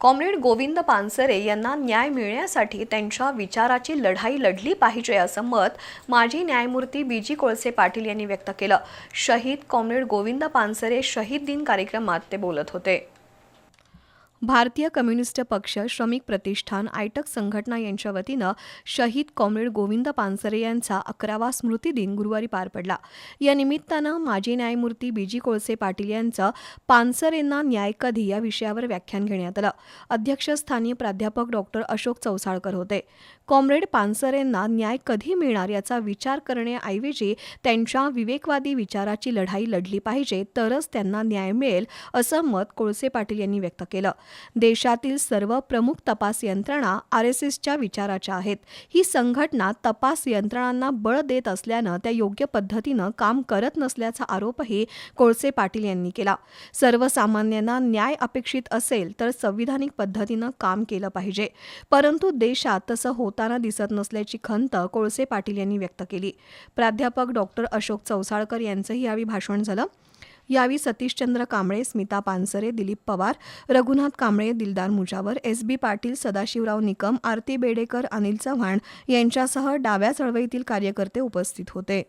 Comrade Govind Pansare यांना न्याय मिळण्यासाठी त्यांच्या विचाराची लढाई लढली पाहिजे असं मत माजी न्यायमूर्ती बी जी कोळसे पाटील यांनी व्यक्त केलं. शहीद कॉम्रेड गोविंद पानसरे शहीद दिन कार्यक्रमात ते बोलत होते. भारतीय कम्युनिस्ट पक्ष श्रमिक प्रतिष्ठान आयटक संघटना यांच्या वतीनं शहीद कॉम्रेड गोविंद पानसरे यांचा अकरावा स्मृती दिन गुरुवारी पार पडला. या निमित्तानं माजी न्यायमूर्ती बी जी कोळसे पाटील यांचं पानसरेंना न्याय कधी या विषयावर व्याख्यान घेण्यात आलं. अध्यक्षस्थानी प्राध्यापक डॉक्टर अशोक चौसाळकर होते. कॉम्रेड पानसरेंना न्याय कधी मिळणार याचा विचार करण्याऐवजी त्यांच्या विवेकवादी विचाराची लढाई लढली पाहिजे तरच त्यांना न्याय मिळेल असं मत कोळसे पाटील यांनी व्यक्त केलं. देशातील सर्व प्रमुख तपास यंत्रणा आर एस एसच्या विचाराच्या आहेत. ही संघटना तपास यंत्रणांना बळ देत असल्यानं त्या योग्य पद्धतीनं काम करत नसल्याचा आरोपही कोळसे पाटील यांनी केला. सर्वसामान्यांना न्याय अपेक्षित असेल तर संविधानिक पद्धतीनं काम केलं पाहिजे. परंतु देशात तसं होताना दिसत नसल्याची खंत कोळसे पाटील यांनी व्यक्त केली. प्राध्यापक डॉक्टर अशोक चौसाळकर यांचंही यावेळी भाषण झालं. यावेळी सतीशचंद्र कांबळे स्मिता पानसरे दिलीप पवार रघुनाथ कांबळे दिलदार मुजावर एस बी पाटील सदाशिवराव निकम आरती बेडेकर अनिल चव्हाण यांच्यासह डाव्या चळवळीतील कार्यकर्ते उपस्थित होते.